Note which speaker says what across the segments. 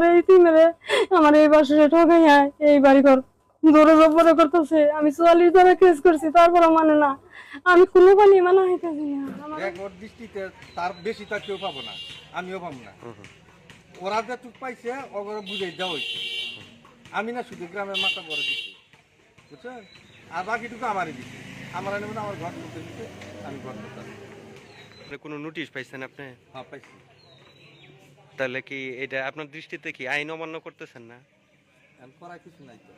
Speaker 1: বাবার এই তিমেরে আমার এই বাসে ঠকাই এই বাড়ি ঘর। দৌড়ে জব্বরে করতেছে আমি চুয়াল্লিশ ধরে কেস করছি তারপরে মানে না। আমি কোনো পানি মানা হইতেছি না। আমার
Speaker 2: এক ওর দৃষ্টিতে তার বেশি তার কেউ পাবো না আমিও পাবো না। ওরা যেটুক পাইছে ওগুলো বুঝাই দেওয়া হয়েছে আমি না শুধু গ্রামের মাথা করে দিচ্ছি বুঝছেন আর বাকিটুকু আমারই দিচ্ছে আমার এনে আমার ঘর করতে দিচ্ছে আমি ঘর করতে
Speaker 3: কোনো নোটিশ পাইছেন আপনি?
Speaker 2: হ্যাঁ পাইছি।
Speaker 3: তাহলে কি এটা আপনার দৃষ্টিতে কি আইন অমান্য করতেছেন না?
Speaker 2: এখন কিছু নাই তো।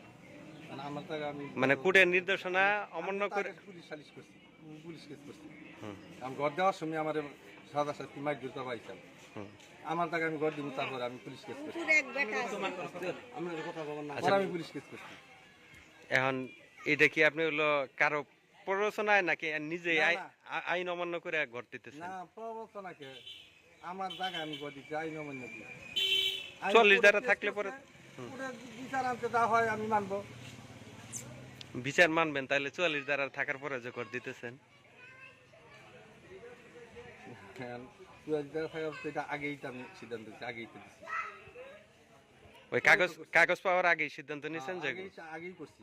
Speaker 2: মানে আমার টাকা
Speaker 3: মানে কোর্টের নির্দেশনা অমান্য করে
Speaker 2: পুলিশ সালিশ করছি পুলিশ কেস করছি। আমি ঘর দেওয়ার সময় আমার সাদা শাস্তি মাইক দিতে পাইছিলাম আমার টাকা আমি ঘর দিব তারপরে আমি পুলিশ কেস করছি।
Speaker 3: আচ্ছা।
Speaker 2: আমি পুলিশ কেস করছি।
Speaker 3: এখন এটা কি আপনি হলো কারও প্ররোচনায় নাকি নিজে আইন অমান্য করে ঘর দিতেছেন?
Speaker 2: না প্রবর্তনাকে আমার জায়গা আমি করে দিচ্ছি আইন অমান্য কি
Speaker 3: চল্লিশ ধারা থাকলে পরে-
Speaker 2: বিচার আনতে হয় আমি মানবো।
Speaker 3: বিচার মানবেন তাহলে চুয়াল্লিশ দ্বারা থাকার পরে যে ঘর দিতেছেন।
Speaker 2: হ্যাঁ,
Speaker 3: ওই কাগজ কাগজ পাওয়ার আগেই সিদ্ধান্ত নিয়েছেন যে
Speaker 2: আগেই করছি।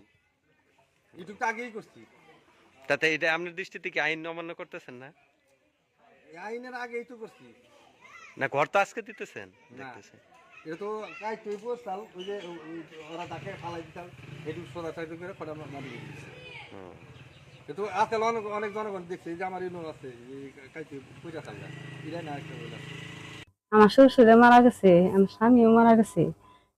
Speaker 2: আগেই করছি।
Speaker 3: তাতে এটা আপনার দৃষ্টিতে কি আইন অমান্য করতেছেন না?
Speaker 2: আইনের আগেই তো করছি।
Speaker 3: না ঘর তো আজকে দিতেছেন
Speaker 2: না। এটা তো কাজ তুই বসতাল ওই যে ওরা তাকে ফালাই দিতাম একটু সোজা সাইড করে ফটা মারি কিন্তু আজকাল অনেক অনেক জনগণ দেখছে যে আমার ইউনো আছে এই পয়সা থাকবে এটা না একটা বলে
Speaker 1: আমার শ্বশুরে মারা গেছে আমার স্বামীও মারা গেছে।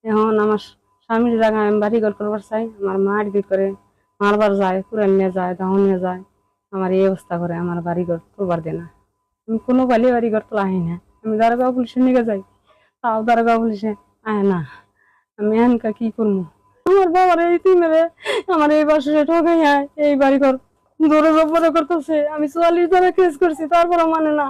Speaker 1: এখন আমার স্বামীর জায়গায় আমি বাড়ি ঘর করবার চাই আমার মা আড়ি করে মারবার যায় কুড়াল নিয়ে যায় দাহন নিয়ে যায়। আমার এই অবস্থা করে আমার বাড়ি ঘর করবার দেয় না। আমি কোনো বালি বাড়ি ঘর তোলা আহি না। আমি দারোগাঁও পুলিশে নিয়ে যাই, তাও দারোগাঁও পুলিশে আয় না, আমি এনকা কি করব? আমার বাবার এই তিমেরে আমার এই বাসে ঠকাই এই বাড়ি দৌড়ে করতেছে, আমি চুয়াল্লিশ কেস করছি মানে না,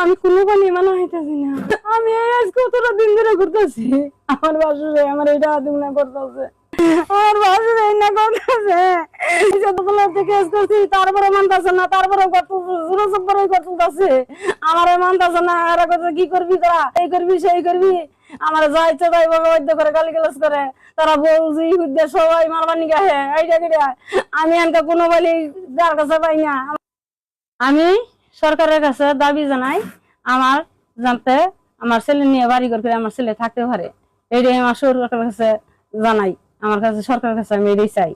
Speaker 1: আমি কোনো পানি মানা হইতেছি না। আমি এই আজ কতটা দিন ধরে ঘুরতেছি, আমার বাসুরে আমার এইটা আদিমনা করতেছে। আমার বাসুরে কি সেই আমি কাছে পাই না। আমি সরকারের কাছে দাবি জানাই, আমার জানতে আমার ছেলে নিয়ে বাড়ি ঘর করে আমার ছেলে থাকতে পারে। এইটাই আমার সরকারের কাছে জানাই, আমার কাছে সরকারের কাছে আমি এটাই চাই।